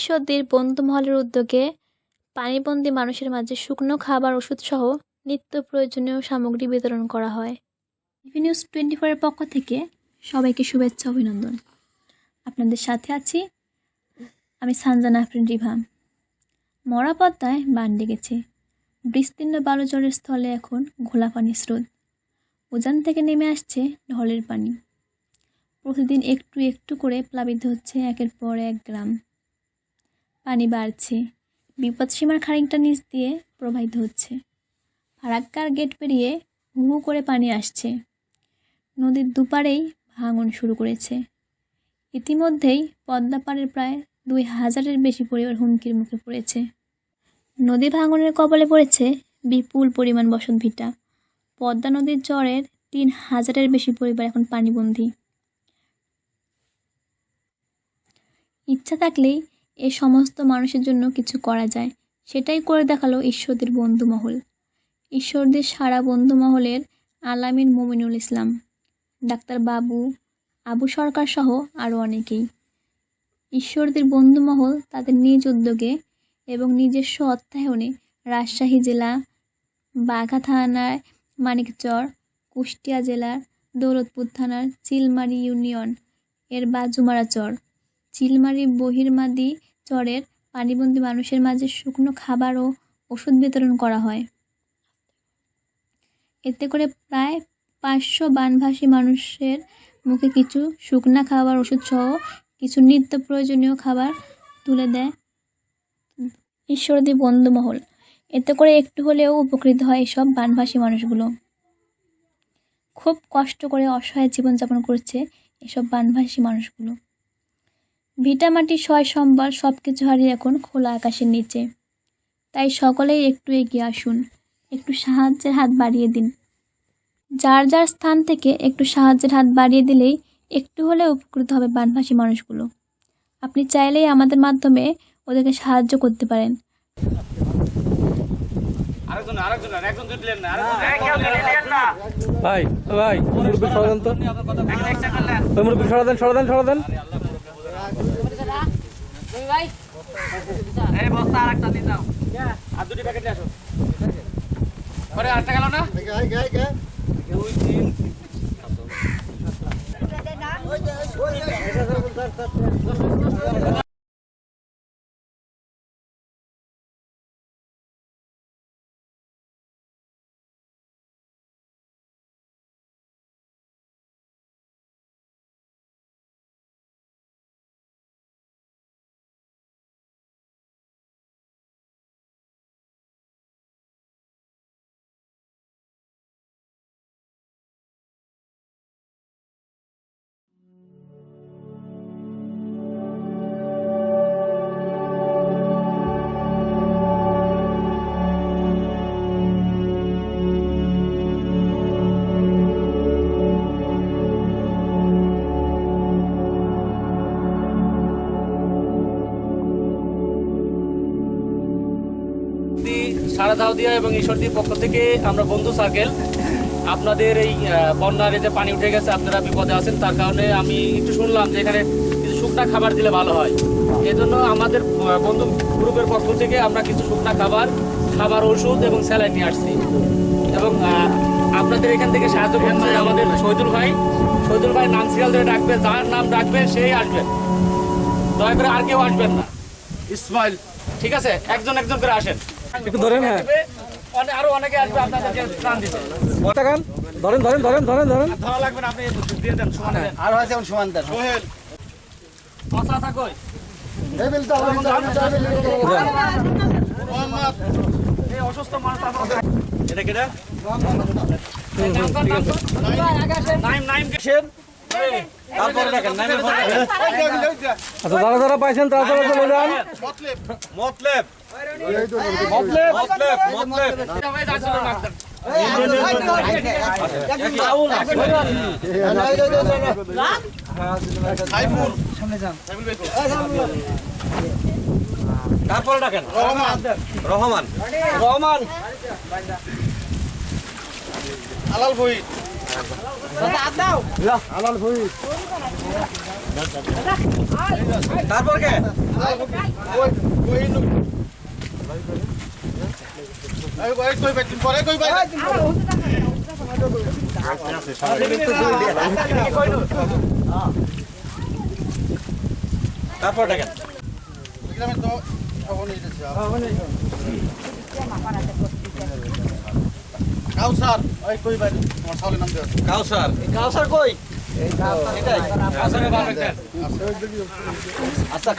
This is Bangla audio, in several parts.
ঈশ্বরদীর বন্ধুমহলের উদ্যোগে পানিবন্দী মানুষের মাঝে শুকনো খাবার, ওষুধসহ নিত্য প্রয়োজনীয় সামগ্রী বিতরণ করা হয়। টিভি নিউজ টোয়েন্টি ফোরের পক্ষ থেকে সবাইকে শুভেচ্ছা, অভিনন্দন। আপনাদের সাথে আছি আমি সানজানা আফরিন রিভা। মরা পদ্মায় বান ডেকেছে বিস্তীর্ণ বালুচরের স্থলে এখন ঘোলা পানির স্রোত। উজান থেকে নেমে আসছে ঢলের পানি। প্রতিদিন একটু একটু করে প্লাবিত হচ্ছে একের পর এক গ্রাম। পানি বাড়ছে। বিপদসীমার খানিকটা নিচ দিয়ে প্রবাহিত হচ্ছে। ফারাক্কার গেট পেরিয়ে হু হু করে পানি আসছে। নদীর দুপারেই ভাঙন শুরু করেছে। ইতিমধ্যেই পদ্মা পাড়ের প্রায় দুই হাজারের বেশি পরিবার হুমকির মুখে পড়েছে। নদী ভাঙনের কবলে পড়েছে বিপুল পরিমাণ বসতভিটা পদ্মা নদীর জ্বরের তিন হাজারের বেশি পরিবার এখন পানিবন্দী। ইচ্ছা থাকলেই এ সমস্ত মানুষের জন্য কিছু করা যায়। সেটাই করে দেখাল ঈশ্বরদের বন্ধু মহল ঈশ্বরদের সারা বন্ধু মহলের আলামিন মোমিনুল ইসলাম, ডাক্তার বাবু, আবু সরকার সহ আরও অনেকেই। ঈশ্বরদের বন্ধু মহল তাদের নিজ উদ্যোগে এবং নিজস্ব অর্থায়নে রাজশাহী জেলা, বাঘা থানার মানিকচর, কুষ্টিয়া জেলার দৌলতপুর থানার চিলমারি ইউনিয়ন, এর বাজুমারা চর। চিলমারি বহির্মাদি চরের পানিবন্দী মানুষের মাঝে শুকনো খাবার ও ওষুধ বিতরণ করা হয়। এতে করে প্রায় পাঁচশো বানভাসী মানুষের মুখে কিছু শুকনা খাবার ওষুধ সহ কিছু নিত্য প্রয়োজনীয় খাবার তুলে দেয় ঈশ্বরদী বন্ধুমহল। এতে করে একটু হলেও উপকৃত হয় এসব বানভাসী মানুষগুলো। খুব কষ্ট করে অসহায় জীবনযাপন করছে এসব বানভাসী মানুষগুলো। ভিটামাটি সয় সম্বল সব কিছু হারিয়ে এখন খোলা আকাশের নিচে। তাই সকলেই একটু এগিয়ে আসুন একটু সাহায্যের হাত বাড়িয়ে দিন। যার যার স্থান থেকে একটু সাহায্যের হাত বাড়িয়ে দিলেই একটু হলে উপকৃত হবে বানভাসী মানুষগুলো। আপনি চাইলেই আমাদের মাধ্যমে ওদেরকে সাহায্য করতে পারেন। আরেকজন আরেকজন একজন দুই দিলেন না আরেকজন। ভাই ভাই মুরব্বী সরা তো। মুরব্বী সরা দেন সরা দেন এই বস্তা আরেকটা দিয়ে দাও আর দুটি প্যাকেট নিয়ে আসো পরে আরেকটা গেল না দুই তিন দি দাউদিয়া এবং ঈশ্বরদীর পক্ষ থেকে আমরা বন্ধু সার্কেল আপনাদের এই বন্যার যে পানি উঠে গেছে আপনারা বিপদে আছেন তার কারণে আমি একটু শুনলাম যে এখানে কিছু শুকনা খাবার দিলে ভালো হয়। এই জন্য আমাদের বন্ধু গ্রুপের পক্ষ থেকে আমরা কিছু শুকনা খাবার খাবার ওষুধ এবং স্যালাইন নিয়ে আসছি। এবং আপনাদের এখান থেকে সাহায্য করছে আমাদের শহীদুল ভাই। শহীদুল ভাই নাম সিরিয়াল ধরে ডাকবে যার নাম ডাকবে সেই আসবেন দয়া করে আর কেউ আসবেন না। ইসমাইল। ঠিক আছে? একজন একজন করে আসেন। একটু ধরেন, হ্যাঁ। অনে- আরও অনেকে আসবে আপনাদেরকে প্রাণ দিতে। ধরেন ধরেন ধরেন ধরেন ধরেন। ধরা লাগবে না আপনি দিয়ে দেন সমান দেন। আর আছে এখন সমান দেন। সোহেল। মশলা থাকোই টেবিল তো আমার টেবিল মোহাম্মদ। এই অসুস্থ মানুষ তারপর এটা কেটা? তারপরে আচ্ছা যারা যারা পাইছেন তারা তারা চলে যান। মতলেব। মতলেব। ভাই ভাই তারপরে ডাকেন রহমান রহমান রহমান আলাল বই আলাল ভুই তারপর কে তারপর দেখেন তো কাউসার ওই কই বাই তোমার সালে নাম দেওয়া কাউসার কাউসার কই। আচ্ছা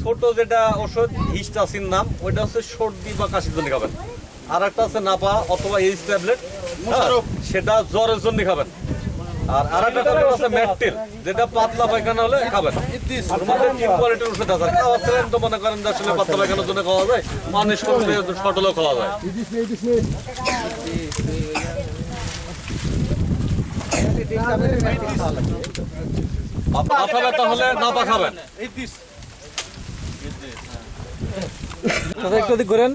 ছোট যেটা ওষুধ হিস্টাসিন নাম ওইটা হচ্ছে সর্দি বা কাশির জন্য খাবেন আর একটা আছে নাপা অথবা এইচ ট্যাবলেট সেটা জ্বরের জন্য খাবেন। আর আর একটা ট্যাবলেট আছে ম্যাটটিল যেটা পাতলা পায়খানা হলে খাবেন। তিন কোয়ালিটির ওষুধ আছে? আর খাওয়া ছিলেন তো মনে করেন যে আসলে পাতলা পায়খানার জন্য খাওয়া যায় মানুষ করলে শটলও খাওয়া যায়। মাথা ব্যথা হলে নাপা খাবেন। একটু করেন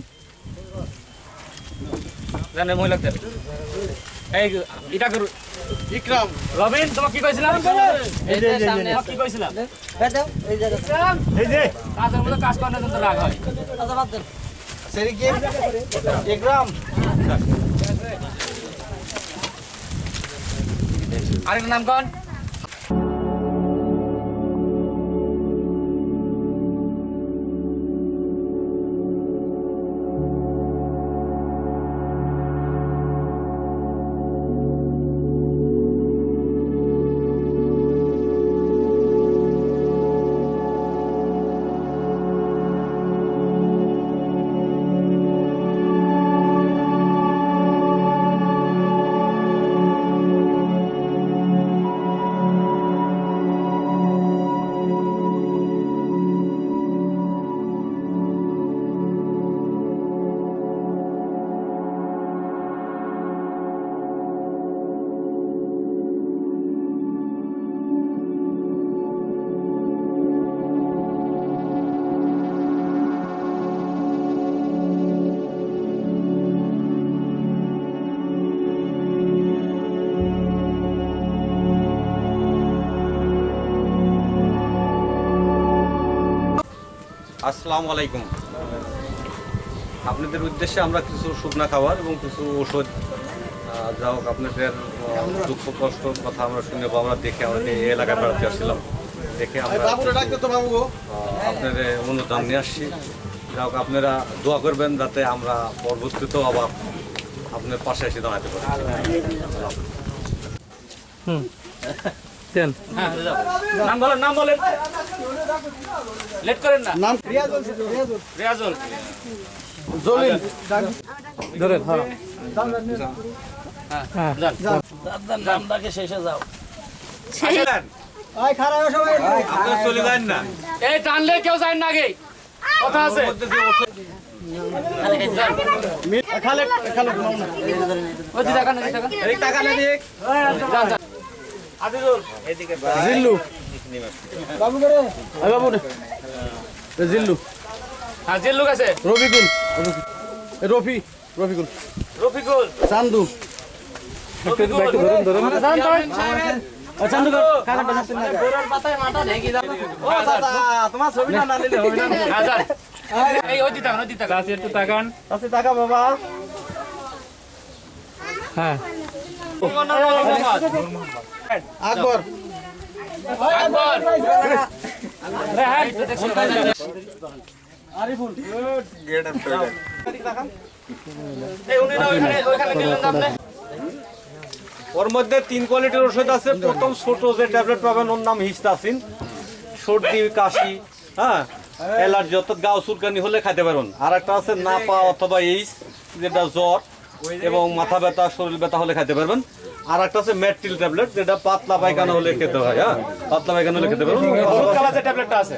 জানেন মহিলাদের এই এটা করু ইকরাম। রবিন তোমাকে কি কইছিলাম? এই যে সামনে কি কইছিলাম? এই যে। কাজের মধ্যে কাজ করার জন্য রাগ হয়। আরেক নাম কোন? আসসালামু আলাইকুম। আপনাদের উদ্দেশ্যে আমরা কিছু শুকনা খাবার এবং কিছু ওষুধ যা হোক আপনাদের দুঃখ কষ্ট কথা আমরা শুনে বা আমরা দেখে আমরা এই এলাকায় বেড়াতে আসছিলাম। দেখে আমরা আপনাদের অনুদান নিয়ে আসছি। যা হোক আপনারা দোয়া করবেন যাতে আমরা পরবর্তীতেও আবার আপনার পাশে এসে দাঁড়াতে পারি। হ্যাঁ, নাম বলেন নাম বলেন। লেট করেন না। নাম রিয়াজুল। জলিল। ধরেন হ্যাঁ। যান। আপনারা চলে যান না। এই টানলে কেউ যায় না আগে। কথা আছে। খালে খালে ঘুমাও না। ওই কান দিদা কান এই টাকা না দিয়ে যান যান। আজিজুল। জিল্লু বাবু করে বাবু রে জিল্লু হ্যাঁ জেল আছে? রফিকুল। রফি। রফিকুল। রফিকুল। চান্দু। দাদা তোমার ছবিটা না নিলে হবে না। আছে টাকা বাবা। হ্যাঁ। আকবর। আকবর রেহান এই উনি না ওইখানে দিলেন আপনি ওর মধ্যে তিন কোয়ালিটির ওষুধ আছে। প্রথম ছোট যে ট্যাবলেট পাবেন, ওর নাম হিস্টাসিন সর্দি, কাশি হ্যাঁ অ্যালার্জি অর্থাৎ গাও চুলকানি হলে খাইতে পারবেন। আর একটা আছে নাপা অথবা এইচ, যেটা জ্বর। এবং মাথা ব্যথা শরীর ব্যথা হলে খাইতে পারবেন। আর একটা আছে ম্যাট্রিল ট্যাবলেট যেটা পাতলা পায়খানা হলে খেতে হয় হ্যাঁ? পাতলা পায়খানা হলে খেতে পারবেন।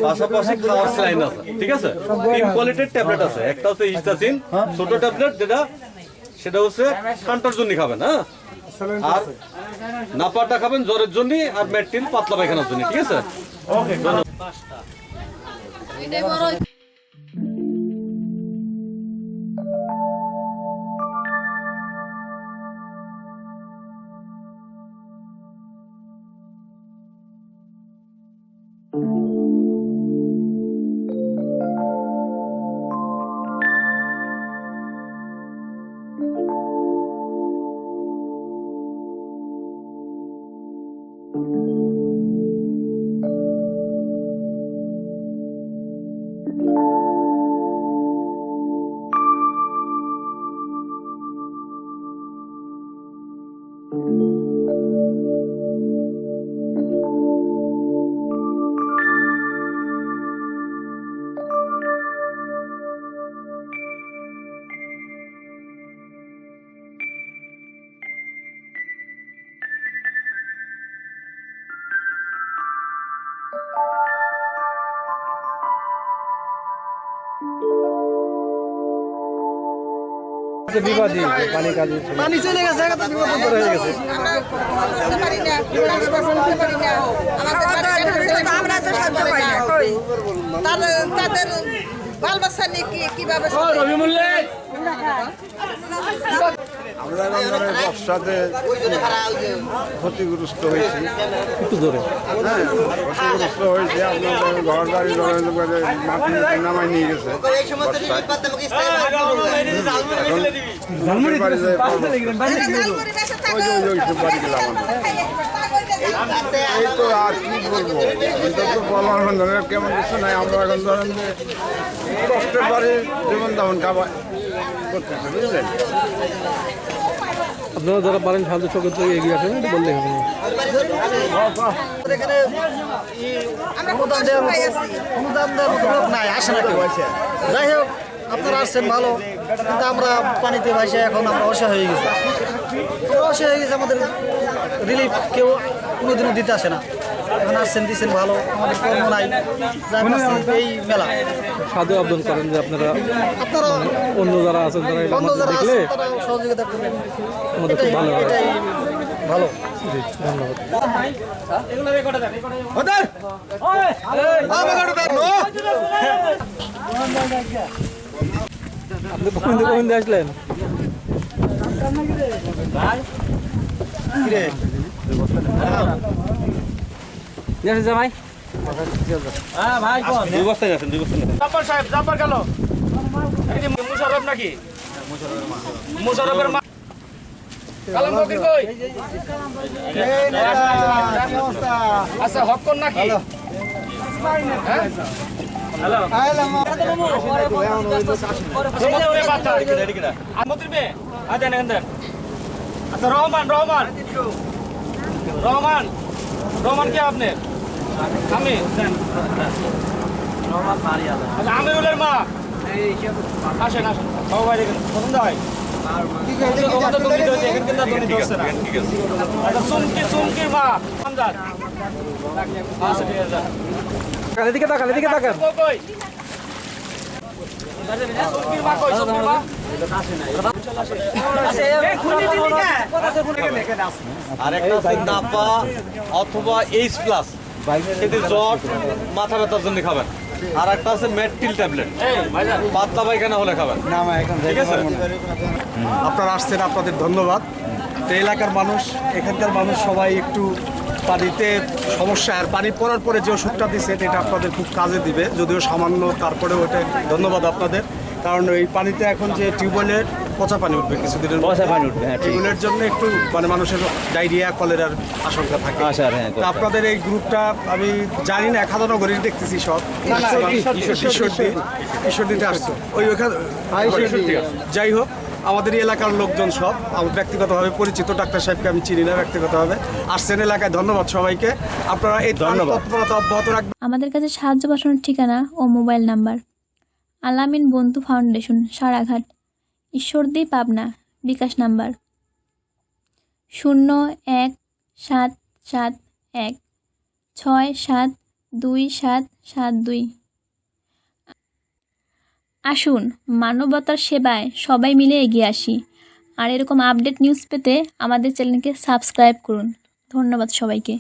পাশাপাশি খাওয়ার স্লাইন আছে ঠিক আছে? তিন কোয়ালিটির ট্যাবলেট আছে একটা হচ্ছে হিস্টাসিন ছোট ট্যাবলেট যেটা সেটা হচ্ছে ঠান্ডার জন্য খাবেন হ্যাঁ? আর নাপাটা খাবেন জ্বরের জন্য আর মেট্রিল পাতলা পায়খানার জন্য ঠিক আছে? বিবাদী পানি কাজে পানি চলে গেছে একটা তো বিপদ ধরে হয়ে গেছে। আমরা তো সাহায্য পাই না কই? তাদের তাদের বাল বাচ্চা নিয়ে কি কীভাবে? আমরা রমজানের বর্ষাতে ক্ষতিগ্রস্ত হয়েছি। একটু ধরে হ্যাঁ ক্ষতিগ্রস্ত হয়েছে আপনাদের ঘর বাড়ি মাটি মাটি নামাই নিয়ে গেছে। বাড়ি গেলাম আমাদের। এই তো আর কি বলব? এটা তো বলার ধরেন কেমন কিছু নাই আমরা এখন ধরেন যে কষ্টের বাড়ি যেমন তেমন খাবার করতেছে বুঝলেন? আপনারা যারা পারেন সাহায্য সকল থেকে এগিয়ে আসেন একটু বললে হবে কেউ যাই হোক আপনারা আসছেন ভালো কিন্তু আমরা পানিতে ভাসে এখন আমরা অসহায় হয়ে গেছি। অসহায় হয়ে গেছি আমাদের রিলিফ কেউ কোনোদিনও দিতে আসে না। এখন আসছেন দিচ্ছেন ভালো আমাদের কর্ম নাই এই মেলা। সাধু আবেদন করেন যে আপনারা আপনারা অন্য যারা আছেন তারা অন্য যারা দেখলে আছেন তারা সহযোগিতা করবেন। আমাদের খুব ভালো হয়। ভালো। জি ধন্যবাদ। আপনি কখন কখন দিয়ে আসলেন ভাই। দুই বস্তায় আছেন দুই বস্তায় সাহেব গেল। মুশারফ নাকি? মুশারফের মা কালাম ফকির কই? আচ্ছা হকন নাকি? হ্যাঁ? হ্যালো। আচ্ছা রহমান রহমান। রহমান রহমান কে আপনি আমি আচ্ছা, আমিরুলের মা আসেন আসেন বাবু ভাই দেখেন পছন্দ হয়। আচ্ছা। আচ্ছা। এদিকে তাকান এদিকে তাকান? মা কই, মা? আছে নাপা অথবা এইচ প্লাস সেটি জ্বর মাথা ব্যথার জন্য খাবেন। আর একটা আছে মেট্রিল ট্যাবলেট। পাতলা পায়খানা হলে খাবেন। ঠিক আছে? আপনারা আসছেন আপনাদের ধন্যবাদ। তো এলাকার মানুষ এখানকার মানুষ সবাই একটু পানিতে সমস্যা আর পানি পড়ার পরে যে ওষুধটা দিচ্ছে এটা আপনাদের খুব কাজে দিবে। যদিও সামান্য তারপরে ওটা ধন্যবাদ আপনাদের। কারণ এই পানিতে এখন যে টিউবওয়েলের পচা পানি উঠবে কিছুদিনের পচা পানি উঠবে টিউবওয়েলের জন্য একটু মানে মানুষের ডায়রিয়া কলেরার আশঙ্কা থাকে। তা আপনাদের এই গ্রুপটা আমি জানি না খাদানগরীর দেখতেছি সব। ঈশ্বরদী ঈশ্বরদীতে আসছো। ওই ওখানে যাই হোক আমাদের এই এলাকার লোকজন সব আমার ব্যক্তিগতভাবে পরিচিত ডাক্তার সাহেবকে আমি চিনি না ব্যক্তিগতভাবে। আসছেন এলাকায় ধন্যবাদ সবাইকে। আপনারা এই ধন্যবাদ। তৎপরতা অব্যাহত রাখবেন। আমাদের কাছে সাহায্য পাঠানোর ঠিকানা ও mobile number. Alamin Bandhu foundation, Saraghat. Ishwardi Pabna, bKash number শূন্য এক সাত সাত এক, ছয় সাত দুই সাত সাত দুই। আসুন, মানবতার সেবায় সবাই মিলে এগিয়ে আসি। আর এরকম আপডেট নিউজ পেতে আমাদের চ্যানেলকে সাবস্ক্রাইব করুন। ধন্যবাদ সবাইকে।